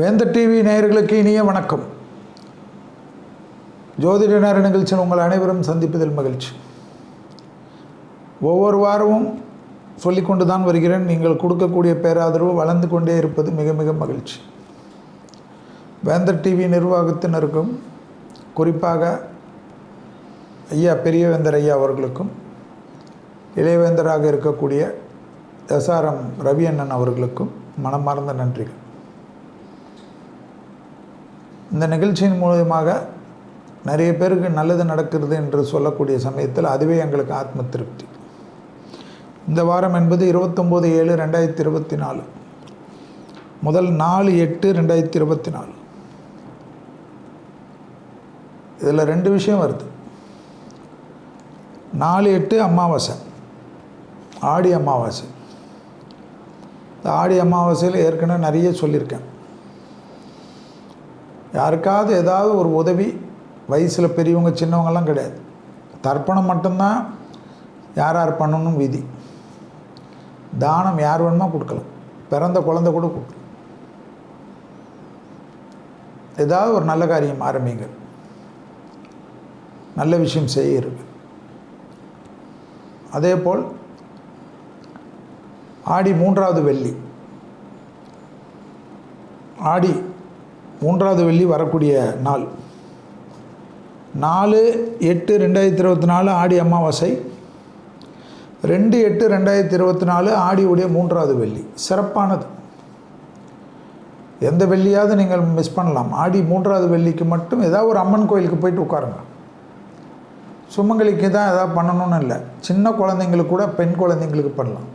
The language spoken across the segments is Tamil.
வேந்த டிவி நேயர்களுக்கு இனிய வணக்கம். ஜோதிட நேர நிகழ்ச்சியில் உங்கள் அனைவரும் சந்திப்பதில் மகிழ்ச்சி. ஒவ்வொரு வாரமும் சொல்லிக்கொண்டு தான் வருகிறேன். நீங்கள் கொடுக்கக்கூடிய பேராதரவு வளர்ந்து கொண்டே இருப்பது மிக மிக மகிழ்ச்சி. வேந்தர் டிவி நிர்வாகத்தினருக்கும் குறிப்பாக ஐயா பெரியவேந்தர் ஐயா அவர்களுக்கும் இளையவேந்தராக இருக்கக்கூடிய எஸ்ஆர்எம் ரவி அண்ணன் அவர்களுக்கும் மனமார்ந்த நன்றிகள். இந்த நிகழ்ச்சியின் மூலமாக நிறைய பேருக்கு நல்லது நடக்கிறது என்று சொல்லக்கூடிய சமயத்தில் அதுவே எங்களுக்கு ஆத்ம திருப்தி. இந்த வாரம் என்பது இருபத்தொம்போது ஏழு ரெண்டாயிரத்தி இருபத்தி நாலு. முதல் நாலு எட்டு ரெண்டாயிரத்தி இருபத்தி நாலு. இதில் ரெண்டு விஷயம் வருது. நாலு எட்டு அமாவாசை. ஆடி அமாவாசை. இந்த ஆடி அமாவாசையில் ஏற்கனவே நிறைய சொல்லியிருக்கேன். யாருக்காவது ஏதாவது ஒரு உதவி வயசில் பெரியவங்க சின்னவங்கெல்லாம் கிடையாது. தர்ப்பணம் மட்டும்தான் யார் யார் பண்ணணும் விதி. தானம் யார் வேணுமோ கொடுக்கலாம். பிறந்த குழந்தை கூட கொடுக்கலாம். ஏதாவது ஒரு நல்ல காரியம் ஆரம்பிங்க. நல்ல விஷயம் செய்ய இருக்கு அதே போல் ஆடி மூன்றாவது வெள்ளி. ஆடி மூன்றாவது வெள்ளி வரக்கூடிய நாள். நாலு எட்டு ரெண்டாயிரத்தி இருபத்தி நாலு ஆடி அமாவாசை. ரெண்டு எட்டு ரெண்டாயிரத்தி இருபத்தி நாலு ஆடியுடைய மூன்றாவது வெள்ளி. சிறப்பானது. எந்த வெள்ளியாவது நீங்கள் மிஸ் பண்ணலாம். ஆடி மூன்றாவது வெள்ளிக்கு மட்டும் ஏதாவது ஒரு அம்மன் கோயிலுக்கு போயிட்டு உட்காருங்க. சுமங்கலிக்கு தான் எதாவது பண்ணணும்னு இல்லை. சின்ன குழந்தைங்களுக்கு கூட பெண் குழந்தைங்களுக்கு பண்ணலாம்.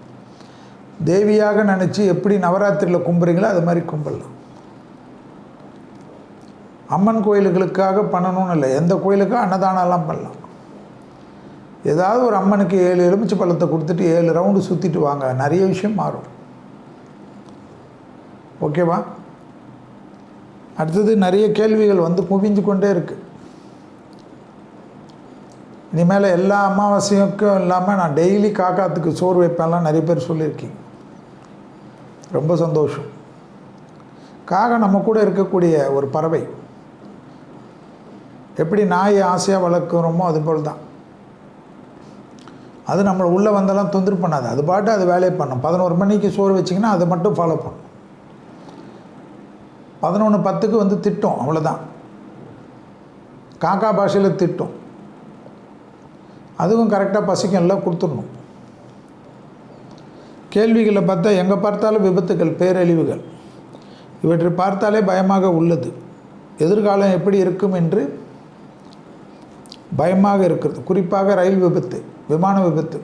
தேவியாக நினச்சி எப்படி நவராத்திரியில் கும்புறீங்களோ அது மாதிரி கும்பிடலாம். அம்மன் கோயில்களுக்காக பண்ணணும்னு இல்லை. எந்த கோயிலுக்கும் அன்னதானம்லாம் பண்ணலாம். ஏதாவது ஒரு அம்மனுக்கு ஏழு எலுமிச்சை பழத்தை கொடுத்துட்டு ஏழு ரவுண்டு சுற்றிட்டு வாங்க. நிறைய விஷயம் மாறும். ஓகேவா அடுத்தது நிறைய கேள்விகள் வந்து குவிஞ்சு கொண்டே இருக்குது இனிமேல் எல்லா அமாவாசைக்கும் இல்லாமல் நான் டெய்லி காக்காத்துக்கு சோறு வைப்பேன்லாம் நிறைய பேர் சொல்லியிருக்கீங்க. ரொம்ப சந்தோஷம். காகம் நம்ம கூட இருக்கக்கூடிய ஒரு பறவை. எப்படி நாயை ஆசையாக வளர்க்குறோமோ அதுபோல் தான் அது நம்மளை உள்ளே வந்தெல்லாம் தொந்தரவு பண்ணாது. அது பாட்டு அது வேலையை பண்ணும். பதினோரு மணிக்கு சோறு வச்சிங்கன்னா அதை மட்டும் ஃபாலோ பண்ணும். பதினொன்று பத்துக்கு வந்து திட்டம் அவ்வளோதான் காக்கா பாஷையில் திட்டம். அதுவும் கரெக்டாக பசிக்கும் எல்லாம் கொடுத்துடணும். கேள்விகளை பார்த்தா எங்கே பார்த்தாலும் விபத்துகள் பேரழிவுகள். இவற்றை பார்த்தாலே பயமாக உள்ளது. எதிர்காலம் எப்படி இருக்கும் என்று பயமாக இருக்கிறது. குறிப்பாக ரயில் விபத்து விமான விபத்து.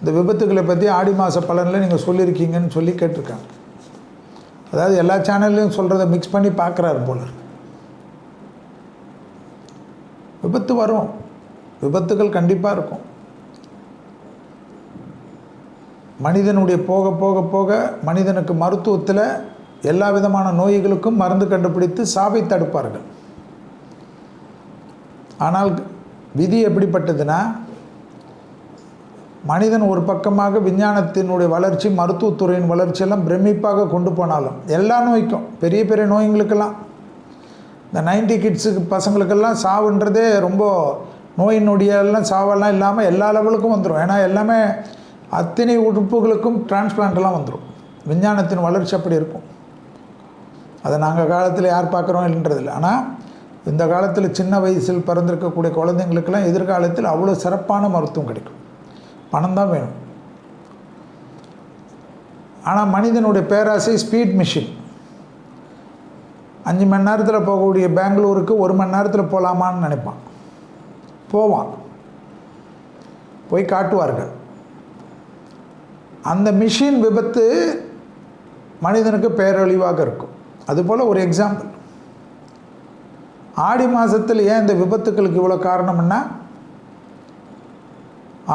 இந்த விபத்துகளை பற்றி ஆடி மாத பலனில் நீங்கள் சொல்லியிருக்கீங்கன்னு சொல்லி கேட்டிருக்காங்க. அதாவது எல்லா சேனல்லையும் சொல்கிறத மிக்ஸ் பண்ணி பார்க்குறாரு போல விபத்து வரும். விபத்துகள் கண்டிப்பாக இருக்கும். மனிதனுடைய போக போக போக மனிதனுக்கு மருத்துவத்தில் எல்லா விதமான நோய்களுக்கும் மருந்து கண்டுபிடித்து சாவை தடுப்பார்கள். ஆனால் விதி எப்படிப்பட்டதுன்னா மனிதன் ஒரு பக்கமாக விஞ்ஞானத்தினுடைய வளர்ச்சி மருத்துவத்துறையின் வளர்ச்சியெல்லாம் பிரமிப்பாக கொண்டு போனாலும் எல்லா நோய்க்கும் பெரிய பெரிய நோய்களுக்கெல்லாம் இந்த நைன்டி கிட்ஸுக்கு பசங்களுக்கெல்லாம் சாவுன்றதே ரொம்ப நோய் நொடியெல்லாம் சாவெல்லாம் இல்லாமல் எல்லா லெவலுக்கும் வந்துடும் ஏன்னா எல்லாமே அத்தனை உறுப்புகளுக்கும் டிரான்ஸ்பிளான்ட்லாம் வந்துடும் விஞ்ஞானத்தின் வளர்ச்சி அப்படி இருக்கும். அதை நாங்கள் காலத்தில் யார் பார்க்குறோம் இல்லைன்றதில்ல. ஆனால் இந்த காலத்தில் சின்ன வயசில் பிறந்திருக்கக்கூடிய குழந்தைங்களுக்கெல்லாம் எதிர்காலத்தில் அவ்வளோ சிறப்பான மருத்துவம் கிடைக்கும். பணம் தான் வேணும். ஆனால் மனிதனுடைய பேராசை ஸ்பீட் மிஷின் அஞ்சு மணி நேரத்தில் போகக்கூடிய பெங்களூருக்கு ஒரு மணி நேரத்தில் போகலாமான்னு நினைப்பான். போவான். போய் காட்டுவார்கள். அந்த மிஷின் விபத்து மனிதனுக்கு பேரழிவாக இருக்கும். அதுபோல் ஒரு எக்ஸாம்பிள் ஆடி மாதத்தில் ஏன் இந்த விபத்துக்களுக்கு இவ்வளோ காரணம்னா?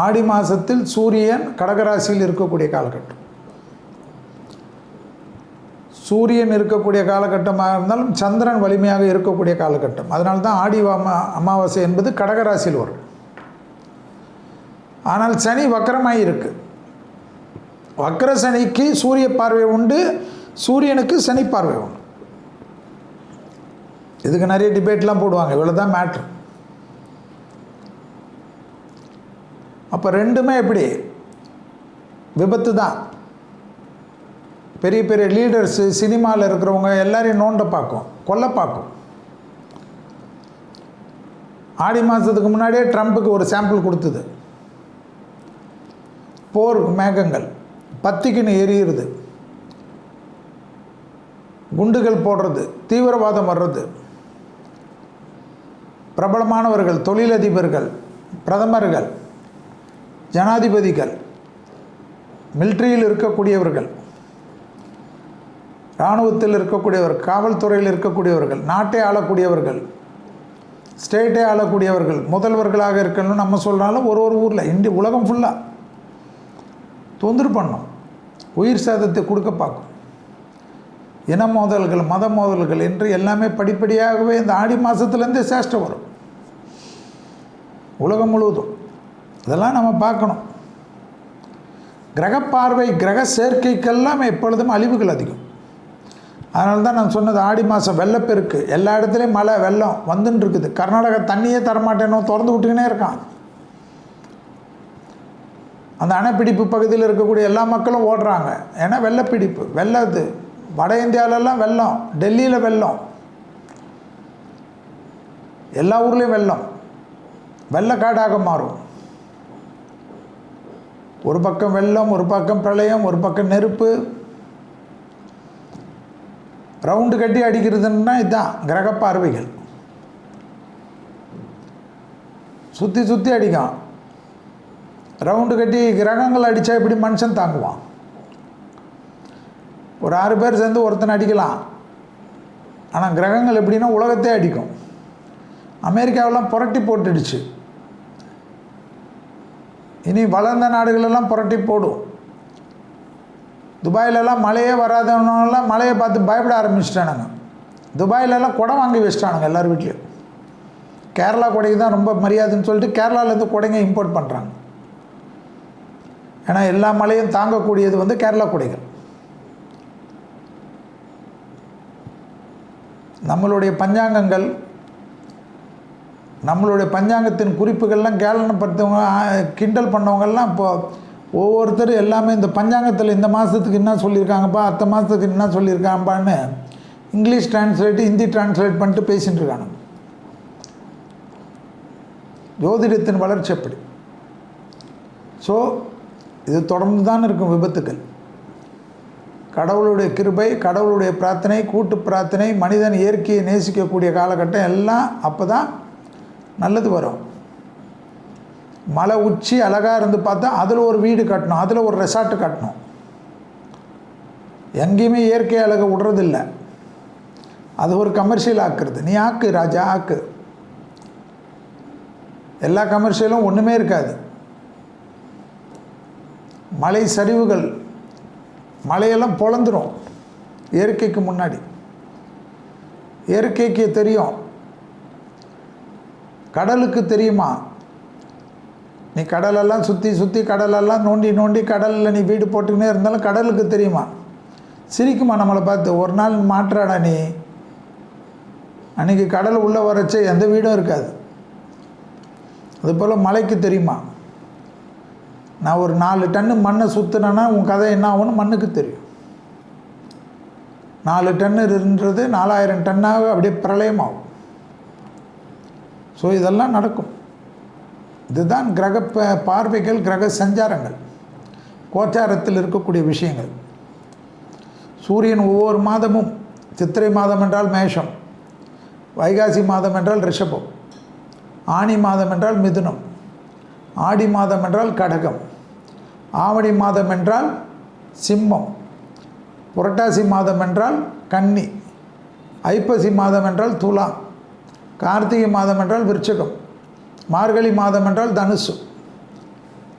ஆடி மாதத்தில் சூரியன் கடகராசியில் இருக்கக்கூடிய காலகட்டம். சூரியன் இருக்கக்கூடிய காலகட்டமாக இருந்தாலும் சந்திரன் வலிமையாக இருக்கக்கூடிய காலகட்டம். அதனால தான் ஆடி அமா அமாவாசை என்பது கடகராசியில் வரும். ஆனால் சனி வக்கரமாக இருக்கு. வக்கர சனிக்கு சூரிய பார்வை உண்டு சூரியனுக்கு சனி பார்வை உண்டு. இதுக்கு நிறைய டிபேட்லாம் போடுவாங்க. இவ்வளோ தான் மேட்ரு அப்போ ரெண்டுமே எப்படி? விபத்து தான். பெரிய பெரிய லீடர்ஸு சினிமாவில் இருக்கிறவங்க எல்லாரையும் நோண்ட பார்க்கும் கொல்ல பார்க்கும். ஆடி மாதத்துக்கு முன்னாடியே ட்ரம்ப்புக்கு ஒரு சாம்பிள் கொடுத்தது. போர் மேகங்கள் பத்திக்குன்னு எரியுறது. குண்டுகள் போடுறது தீவிரவாதம் வர்றது. பிரபலமானவர்கள் தொழிலதிபர்கள் பிரதமர்கள் ஜனாதிபதிகள் மிலிட்ரியில் இருக்கக்கூடியவர்கள் இராணுவத்தில் இருக்கக்கூடியவர் காவல்துறையில் இருக்கக்கூடியவர்கள் நாட்டை ஆளக்கூடியவர்கள் ஸ்டேட்டை ஆளக்கூடியவர்கள் முதல்வர்களாக இருக்கணும்னு நம்ம சொல்கிறாலும் ஒரு ஒரு ஊரில் இந்திய உலகம் ஃபுல்லாக தொந்தரவு பண்ணும். உயிர் சேதத்தை கொடுக்க பார்க்கும். இன மோதல்கள் மத மோதல்கள் என்று எல்லாமே படிப்படியாகவே இந்த ஆடி மாதத்துலேருந்தே சேஷ்டம் வரும். உலகம் முழுவதும். இதெல்லாம் நம்ம பார்க்கணும். கிரக பார்வை கிரக சேர்க்கைக்கெல்லாம் எப்பொழுதும் அழிவுகள் அதிகம். அதனால தான் நான் சொன்னது ஆடி மாதம் வெள்ளப்பெருக்கு. எல்லா இடத்துலையும் மழை வெள்ளம் வந்துன்னு இருக்குது கர்நாடகா தண்ணியே தரமாட்டேனோ திறந்து விட்டுக்கினே இருக்கான். அந்த அணைப்பிடிப்பு பகுதியில் இருக்கக்கூடிய எல்லா மக்களும் ஓடுறாங்க. ஏன்னா வெள்ளப்பிடிப்பு. வெள்ளது வட இந்தியாவிலலாம் வெள்ளம். டெல்லியில் வெள்ளம். எல்லா ஊர்லேயும் வெள்ளம். வெள்ளக்காடாக மாறும். ஒரு பக்கம் வெள்ளம் ஒரு பக்கம் பிரளயம் ஒரு பக்கம் நெருப்பு. ரவுண்டு கட்டி அடிக்கிறதுன்னா இதுதான் கிரக பார்வைகள். சுற்றி சுற்றி அடிக்கும். ரவுண்டு கட்டி கிரகங்கள் அடித்தா எப்படி மனுஷன் தாங்குவான். ஒரு ஆறு பேர் சேர்ந்து ஒருத்தனை அடிக்கலாம். ஆனால் கிரகங்கள் எப்படின்னா உலகத்தே அடிக்கும். அமெரிக்காவெல்லாம் புரட்டி போட்டுடுச்சு. இனி வளர்ந்த நாடுகளெல்லாம் புரட்டி போடும். துபாயிலெல்லாம் மழையே வராதவனெல்லாம் மழையை பார்த்து பயப்பட ஆரம்பிச்சிட்டானுங்க. துபாயிலெல்லாம் குடம் வாங்கி வச்சிட்டானுங்க எல்லார் வீட்லேயும். கேரளா கொடைக்கு தான் ரொம்ப மரியாதைன்னு சொல்லிட்டு கேரளாவிலேருந்து கொடைங்க இம்போர்ட் பண்ணுறாங்க ஏன்னா எல்லா மழையும் தாங்கக்கூடியது வந்து கேரளா கொடைகள். நம்மளுடைய பஞ்சாங்கங்கள் நம்மளுடைய பஞ்சாங்கத்தின் குறிப்புகள்லாம் கேளனப்படுத்தவங்க கிண்டல் பண்ணவங்கள்லாம் இப்போது ஒவ்வொருத்தர் எல்லாமே இந்த பஞ்சாங்கத்தில் இந்த மாதத்துக்கு என்ன சொல்லியிருக்காங்கப்பா அத்த மாதத்துக்கு என்ன சொல்லியிருக்காங்கப்பான்னு இங்கிலீஷ் டிரான்ஸ்லேட் ஹிந்தி டிரான்ஸ்லேட் பண்ணிட்டு பேசிகிட்டு இருக்காங்க. ஜோதிடத்தின் வளர்ச்சி அப்படி ஸோ இது தொடர்ந்து தான் இருக்கும் விபத்துக்கள். கடவுளுடைய கிருபை கடவுளுடைய பிரார்த்தனை கூட்டு பிரார்த்தனை மனிதன் இயற்கையை நேசிக்கக்கூடிய காலகட்டம் எல்லாம் அப்போ தான் நல்லது வரும். மலை உச்சி அழகாக இருந்து பார்த்தா அதில் ஒரு வீடு கட்டணும் அதில் ஒரு ரெசார்ட்டு கட்டணும். எங்கேயுமே இயற்கை அழகை விடுறதில்ல. அது ஒரு கமர்ஷியல் ஆக்குறது. நீ ஆக்கு ராஜா ஆக்கு. எல்லா கமர்ஷியலும் ஒன்றுமே இருக்காது. மலை சரிவுகள் மலையெல்லாம் பொழந்துடும் இயற்கைக்கு முன்னாடி. இயற்கைக்கு தெரியும். கடலுக்கு தெரியுமா? நீ கடலெல்லாம் சுற்றி சுற்றி கடலெல்லாம் நோண்டி நோண்டி கடலில் நீ வீடு போட்டுக்கினே இருந்தாலும் கடலுக்கு தெரியுமா? சிரிக்குமா நம்மளை பார்த்து? ஒரு நாள் மாற்றாடா நீ? அன்றைக்கி கடல் உள்ளே வரச்சே எந்த வீடும் இருக்காது. அதுபோல் மலைக்கு தெரியுமா? நான் ஒரு நாலு டன்னு மண்ணை சுற்றுனேன்னா உன் கதை என்ன ஆகும்னு மண்ணுக்கு தெரியும். நாலு டன்னு இருன்றது நாலாயிரம் டன்னாக அப்படியே பிரளயமாகும். ஸோ இதெல்லாம் நடக்கும். இதுதான் கிரக ப- பார்வைகள் கிரக சஞ்சாரங்கள். கோச்சாரத்தில் இருக்கக்கூடிய விஷயங்கள். சூரியன் ஒவ்வொரு மாதமும் சித்திரை மாதம் என்றால் மேஷம். வைகாசி மாதம் என்றால் ரிஷபம். ஆனி மாதம் என்றால் மிதுனம். ஆடி மாதம் என்றால் கடகம். ஆவணி மாதம் என்றால் சிம்மம். புரட்டாசி மாதம் என்றால் கன்னி. ஐப்பசி மாதம் என்றால் துலாம். கார்த்திகை மாதம் என்றால் விருச்சகம் மார்கழி மாதம் என்றால் தனுசு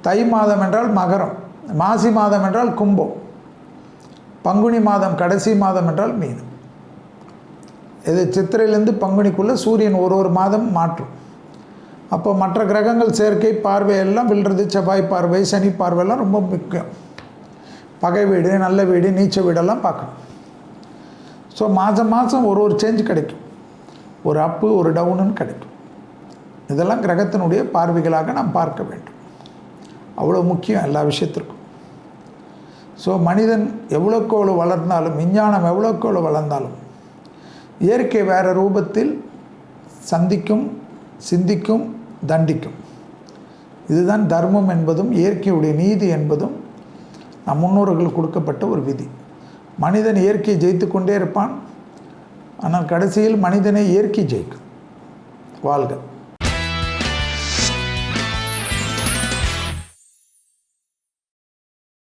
தை மாதம் என்றால் மகரம் மாசி மாதம் என்றால் கும்பம் பங்குனி மாதம் கடைசி மாதம் என்றால் மீனம். இது சித்திரையிலேருந்து பங்குனிக்குள்ளே சூரியன் ஒரு ஒரு மாதம் மாற்றும். அப்போ மற்ற கிரகங்கள் சேர்க்கை பார்வை எல்லாம் விழுறது செவ்வாய் பார்வை சனி பார்வையெல்லாம் ரொம்ப முக்கியம். பகை வீடு நல்ல வீடு நீச்ச வீடெல்லாம் பார்க்கணும். ஸோ மாதம் மாதம் ஒரு ஒரு சேஞ்ச் கிடைக்கும். ஒரு அப்பு ஒரு டவுனுன்னு கிடைக்கும். இதெல்லாம் கிரகத்தினுடைய பார்வைகளாக நாம் பார்க்க வேண்டும். அவ்வளோ முக்கியம் எல்லா விஷயத்திற்கும். ஸோ மனிதன் எவ்வளோக்கு எவ்வளோ வளர்ந்தாலும் விஞ்ஞானம் எவ்வளோக்கு எவ்வளோ வளர்ந்தாலும் இயற்கை வேறு ரூபத்தில் சந்திக்கும் சிந்திக்கும் தண்டிக்கும். இதுதான் தர்மம் என்பதும் இயற்கையுடைய நீதி என்பதும் நம் முன்னோர்கள் கொடுக்கப்பட்ட ஒரு விதி. மனிதன் இயற்கையை ஜெயித்து கொண்டே இருப்பான் ஆனால் கடைசியில் மனிதனை இயற்கை ஜெயிக்கும். வாழ்க.